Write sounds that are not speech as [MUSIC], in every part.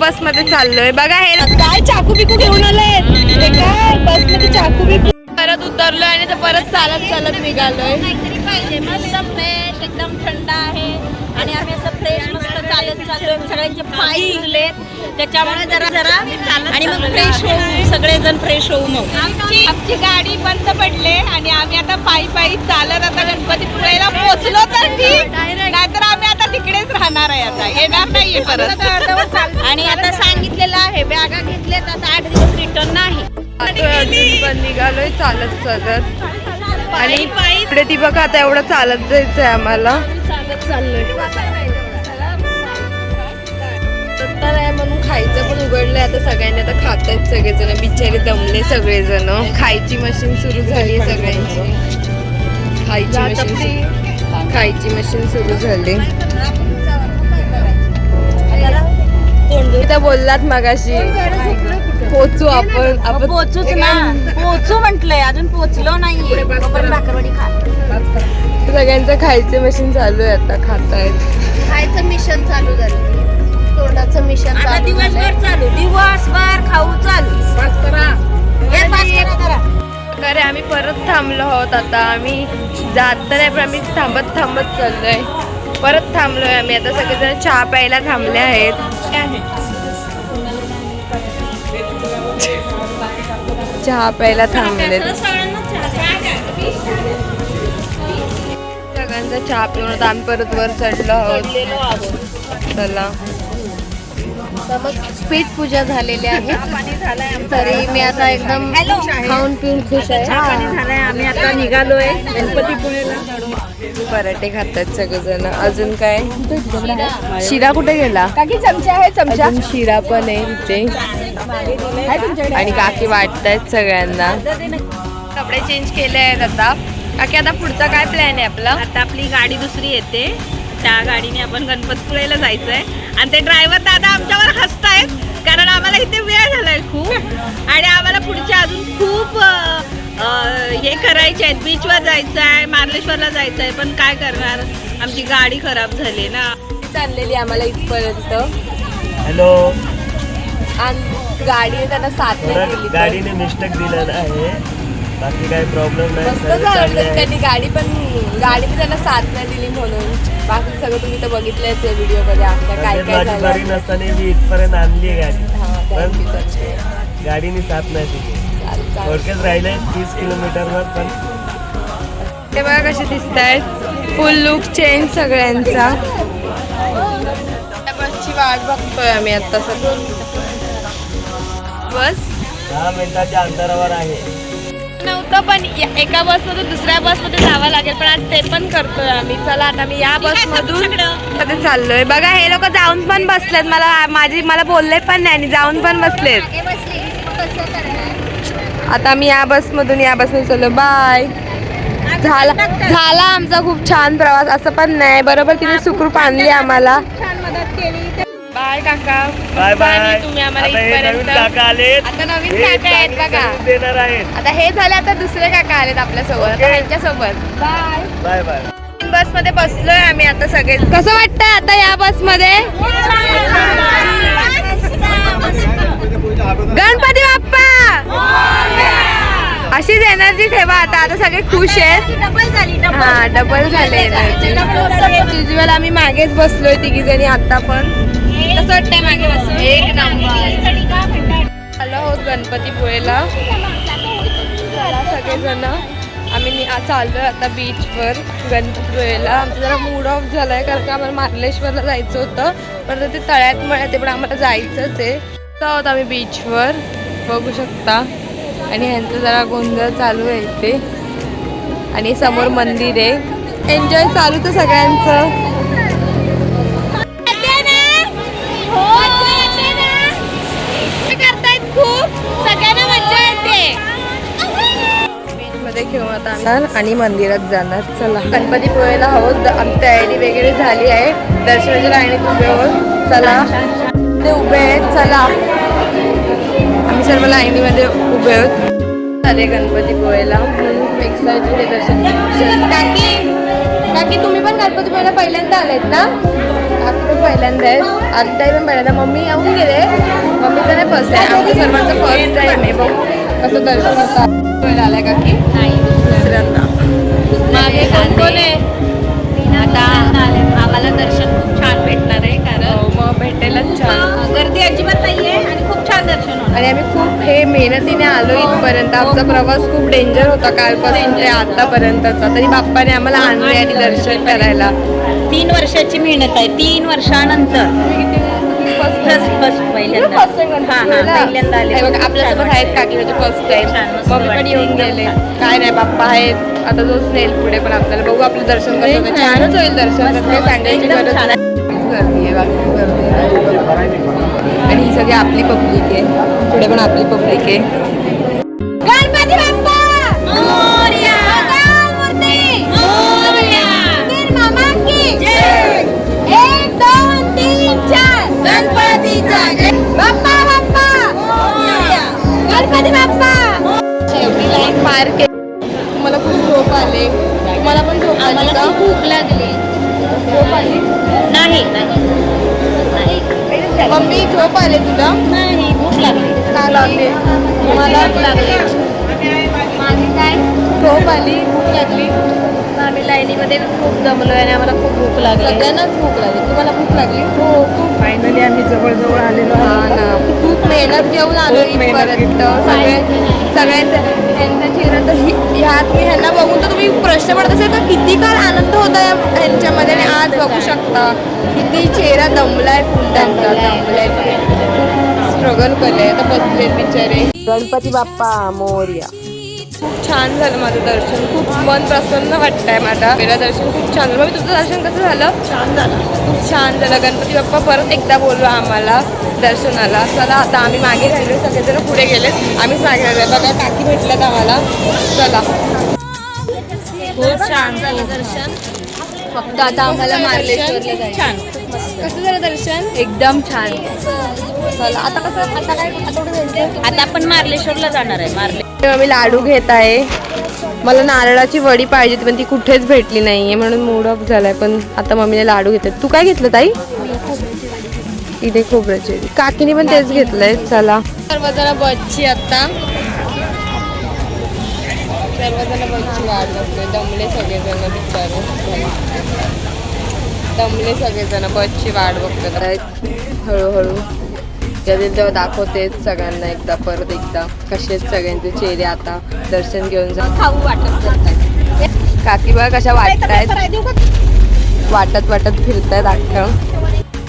बसमध्ये चाललोय. बघा हे काय चाकू बिकू घेऊन आलंय काय? बसमध्ये चाकू बिकू परत उतरलोय आणि परत चालत चालत निघालोय. काहीतरी पाहिजे मस्त फ्रेश एकदम थंड आहे. आणि आम्ही असं फ्रेश मस्त चालत चाललोय. सगळ्यांचे पाय सुजलेत त्याच्यामुळे जरा जरा आणि मग फ्रेश होऊ. सगळेजण फ्रेश होऊ मग. आमची आमची गाडी बंद पडले आणि आम्ही आता पायी पायी चालत आता गणपतीपुळेला पोहोचलो तर ठीक नाहीतर आम्ही आता तिकडेच राहणार आहे आता. येणार नाहीये परत. आणि आता सांगितलेलं आहे बॅगा घेतलेत आता आठ दिवस रिटर्न नाही. आता अजून पण निघालोय चालत चालत. आणि इकडे ती बघा आता एवढं चालत जायचंय आम्हाला. चालत चाललोय तर आहे म्हणून खायचं पण उघडलंय आता सगळ्यांनी आता खात आहेत सगळेजण. बिचारे दमले सगळेजण. खायची मशीन सुरू झाली सगळ्यांची. खायची मशीन खायची मशीन सुरू झाली. बोललात मगाशी पोचू आपण आपण पोचूच ना. पोचू म्हंटलय अजून पोचलो खा. सगळ्यांचं खायचे मशीन चालू आहे आता खातायत. खायचं मिशन चालू झालं. तोंडाचं मिशन आता दिवसभर चालू दिवसभर खाऊ चालू. हे पास करा प्रकारे अरे आम्ही परत थांबलो आहोत आता. आम्ही जात तर नाही पण आम्ही थांबत थांबत चाललोय. परत थांबलोय आम्ही. आता सगळेजण चहा प्यायला थांबले आहेत. चहा प्यायला थांबले सगळ्यांचा चहा पिऊन आता आम्ही परत वर चढलो आहोत. चला. तर मग पीठ पूजा झालेली आहे. तरी मी आता एकदम खाऊन पिऊन खुश आहे. झालाय आम्ही आता निघालोय गणपतीपुळेला. पराठे खातात सगळेजण. अजून काय? शिरा कुठे गेला? काकी चमचा आहे चमचा. शिरा पण आहे तिथे आणि काकी वाटतायत सगळ्यांना. कपडे चेंज केले आहेत आता. काकी आता पुढचा काय प्लॅन आहे आपला? आता आपली गाडी दुसरी येते. त्या गाडीने आपण गणपतपुळेला जायचंय. आणि ते ड्रायव्हर दादा आमच्यावर हसतायत कारण आम्हाला इथे वेळ झालाय खूप. आणि आम्हाला पुढच्या अजून खूप हे करायचे आहेत बीचवर जायचं आहे मार्लेश्वरला जायचं आहे पण काय करणार? आमची गाडी खराब झाली ना. चाललेली आम्हाला इथपर्यंत. हॅलो. आणि गाडीने त्यांना साथ नाही दिली तर. गाडीने मिस्टेक दिलेला आहे. बाकी काही प्रॉब्लेम नाही मस्त सर्व चांगले चालवलं आहे. त्यांनी गाडी पण गाडी पण त्यांना साथ नाही दिली म्हणून. बाकी सगळं तुम्ही तर बघितलंच आहे व्हिडिओमध्ये आमच्या काय म्हणजे काय माझी झालं. नसताना मी इथपर्यंत आणली आहे गाडी. हा, पण thank you, thank you. गाडीने साथ नाही दिली. चालेल, चालेल. थोडक्यात राहिले तीस किलोमीटरवर पण ते बघा कसे दिसत आहेत फुल लुक चेंज सगळ्यांचा. त्या बसची वाट बघतोय आम्ही आता सगळं बस. दहा मिनिटाच्या अंतरावर आहे. नव्हतं पण एका बसमधून दुसऱ्या बसमध्ये जावं लागेल. पण आज ते पण करतोय आम्ही. चला आता मी या बसमधून मध्ये चाललोय. बघा हे लोक जाऊन पण बसलेत. मला माझी मला बोलले पण नाही आणि जाऊन पण बसलेत. आता मी या बसमधून या बसमध्ये चाललो बाय झाला झाला आमचा खूप छान प्रवास. असं पण नाही. बरोबर तिने सुखरूप आणली आम्हाला. बाय काका. Bye bye. तुम्ही आम्हाला आता हे नवीन इथपर्यंत काका आलेत. आता नवीन हे काका आहेत चांगली बघा. सर्व्हिस देणार आहेत. आता हे झाले आता दुसरे काका आलेत आपल्यासोबत आता ह्यांच्या सोबत बाय. Bye bye. बसमध्ये बसलोय आम्ही आता सगळे. कसं वाटतंय आता या बसमध्ये गणपती बाप्पा! अशीच एनर्जी ठेवा आता. आता सगळे खुश आहेत. डबल झाली हा डबल झाले. एनर्जी युजल आम्ही मागेच बसलोय तिघी जणी आता पण. कसं वाटतंय मागे बसून? एक नंबर. आलो आहोत गणपतीपुळेला सगळेजण. आम्ही चाललोय आता बीचवर गणपतीपुळेला आमचा जरा मूड ऑफ झालाय कारण का आम्हाला मार्लेश्वरला जायचं होतं. पण ते तळ्यात मळ्यात आहे पण आम्हाला जायचंच आहे. तर आहोत आम्ही बीचवर बघू शकता. आणि ह्यांचं जरा गोंधळ चालू आहे इथे. आणि समोर मंदिर आहे. एन्जॉय चालू तर सगळ्यांचं. आम्ही आणि मंदिरात जाणार. चला. गणपतीपुळेला आहोत आमची तयारी वगैरे झाली आहे. दर्शनाच्या लाईनीत उभे आहोत. चला. ते उभे आहेत. चला. आम्ही सर्व लाईनीमध्ये उभे आहोत. झाले गणपतीपुळेला. म्हणून एक्साइटेड आहे दर्शन काकी काकी तुम्ही पण गणपतीपुळेला पहिल्यांदा आलेत ना? काकी पण पहिल्यांदा आहे आत्ताही पण पहिल्यांदा. मम्मी येऊन गेले. मम्मीचं नाही फर्स्ट आहे आमच्या सर्वांचं फर्स्ट टाईम आहे. बघू. कसं दर्शन होतं. पहिला आलाय काकी दुसऱ्यांदा. मागे कोण आहे? आता आम्हाला दर्शन खूप छान भेटणार आहे कारण हो, मग भेटेलच छान. गर्दी अजिबात नाहीये आणि खूप छान दर्शन होणार. आणि आम्ही खूप हे मेहनतीने आलो इथपर्यंत. आमचा प्रवास खूप डेंजर होता कालपासून ते आतापर्यंतचा. तरी बाप्पाने आम्हाला आणले आणि दर्शन करायला. तीन वर्षाची मेहनत आहे. तीन वर्षानंतर. फर्स्ट फर्स्ट पहिल्यांदा. हा हा पहिल्यांदा आले हे बघा आपल्यासोबत आहेत काकी म्हणजे फर्स्ट टाइम छान, मस्त मम्मी पण वाटते. येऊन गेले. काय नाही बाप्पा आहेत. आता जोच नेल पुढे पण आपल्याला बघू आपलं दर्शन कसं होतं. छानच होईल दर्शन. त्यात काही सांगायची एकदम गरज छान. नाही. गर्दी आहे बाकी खूप गर्दी आहे. आणि ही सगळी आपली पब्लिक आहे. पुढे पण आपली पब्लिक आहे. झोप आले तुला? नाही भूक लागली. का लागले? मला लागले. माझी काय? झोप आली? भूक लागली. आम्ही लाईनीमध्ये खूप दमलोय आणि आम्हाला खूप भूक लागली. सगळ्यांनाच भूक लागली. तुम्हाला भूक लागली? हो खूप. फायनली आम्ही जवळ आलेलो हा ना. मेहनत घेऊन आलो इथपर्यंत. सगळे सगळ्यांचं चेहरा तर हि- ह्या तुम्ही ह्यांना बघून तर तुम्ही प्रश्न पडत असेल का किती काळ आनंद होता या ह्यांच्यामध्ये आणि आज बघू शकता? किती चेहरा दमलाय फुल त्यांचा दमलाय स्ट्रगल केलंय. आता बसले बिचारे. गणपती बाप्पा मोर्या. खूप छान झालं माझं दर्शन. खूप मन प्रसन्न वाटतंय माझा. पहिलं दर्शन खूप छान झालं. तुझं दर्शन कसं झालं? छान झालं. खूप छान झालं. गणपती बाप्पा परत एकदा बोलवा आम्हाला दर्शनाला. चला आता आम्ही मागे राहिलो सगळेजण पुढे गेले आम्हीच मागे राहिलो बघा काकी भेटल्यात आम्हाला. चला. खूप छान झालं दर्शन. फक्त आता आम्हाला मार्लेश्वरला जायचं छान. कसं झालं दर्शन? एकदम छान. चला आता कसं आता काय आता कुठे जायचं? आता आपण मार्लेश्वरला जाणार आहे मार्ले मी लाडू घेत आहे. मला नारळाची वडी पाहिजे होती पण ती कुठेच भेटली नाहीये म्हणून मूड ऑफ झालाय पण आता मम्मीने लाडू घेतले तू काय घेतलं ताई? इथे खोबऱ्याची काकीने पण तेच घेतलंय चला. सर्वजण बसची आता. सर्वजण बसची वाट बघतोय. दमले सगळेजण बिचारे. दमले सगळेजण बसची वाट बघतोय हळूहळू. ज्या तेव्हा दाखवतेच सगळ्यांना एकदा परत एकदा. कसे आहेत सगळ्यांचे चेहरे आता दर्शन घेऊन जा खाऊ वाटत करतात काकी बघा कशा वाटतायत. वाटत वाटत फिरतायत अख्खं.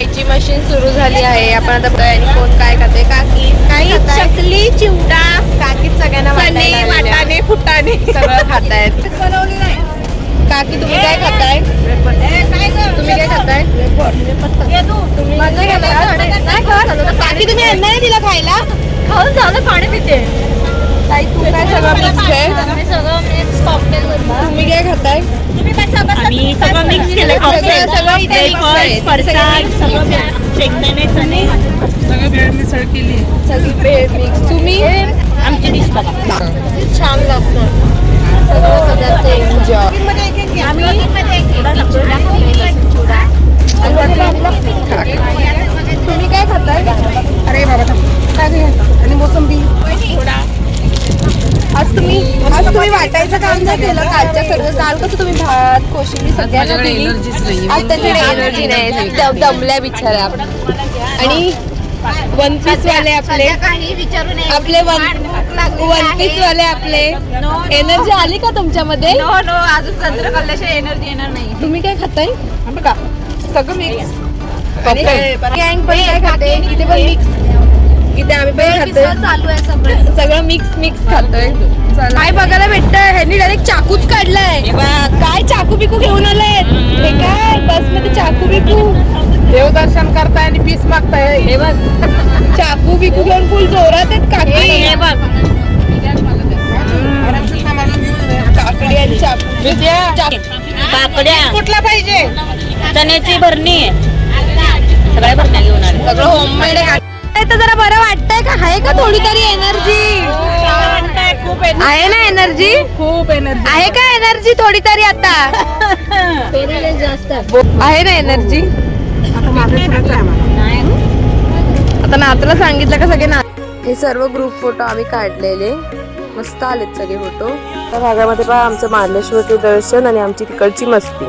याची मशीन सुरू झाली आहे. आपण आता बघूया कोण काय खाते. काकी काय खाताय? चकली चिवडा. काकीच सगळ्यांना. वाटाणे फुटाणे. सगळं खातायत. [LAUGHS] काकी तुम्ही काय खाताय? तुम्ही काय खाताय? तुम्ही माझं खाताय? काकी तुम्ही यांना नाही दिला खायला? खाऊन झालं पाणी पिते. ताई तू काय सगळं मिक्स आहे सगळं मिक्स कॉकटेल तुम्ही काय खाताय? आम्ही सगळं मिक्स केलं सगळं सगळं शेंगदाणे चणे सगळी भेळ मिक्स तुम्ही आमची डिश बघा छान लागतं सगळं सगळ्यांचं एन्जॉय तुम्ही काय खाताय अरे बाबा काय आणि मोसंबी आज तुम्ही आज तुम्ही वाटायचं काम नाही केलं कालच्या सगळं काल कसं तुम्ही भात कोशिंबी सगळ्यांना दिली. आज त्यांच्याकडे एनर्जी नाही. दम- दमल्या बिचाऱ्या. आणि वन पीस वाले आपले आपले वन वन पीस वाले आपले एनर्जी आली का तुमच्यामध्ये? नो नो अजून संत्र खाल्ल्याशिवाय एनर्जी येणार नाही. तुम्ही काय खाताय? बघा सगळं मिक्स गँग पण काय खाते? इथे पण मिक्स इथे आम्ही पण खातोय. चालू आहे सगळं. सगळं मिक्स मिक्स खातोय. काय बघायला भेटतंय? ह्यांनी डायरेक्ट चाकूच काढलाय. काय चाकू बिकू घेऊन आलाय हे काय? बसमध्ये चाकू बिकू? देवदर्शन करताय आणि पीस मागताय. हे बघ. [LAUGHS] चाकू बिकू घेऊन फुल जोरात आहेत काकी. हे बघ. काकड्या. कुठला पाहिजे? चण्याची भरणी आहे सगळ्या भरण्या घेऊन आले. सगळं होममेड आहे. तर जरा बरं वाटतंय का? आहे का थोडी तरी एनर्जी खूप आहे ना एनर्जी खूप एनर्जी आहे का एनर्जी थोडी तरी आता? आहे ना एनर्जी आता नातला सांगितलं का सगळे ना हे सर्व ग्रुप फोटो आम्ही काढलेले. मस्त आलेत सगळे फोटो त्या भागामध्ये पहा आमचं मार्लेश्वरचे दर्शन आणि आमची तिकडची मस्ती.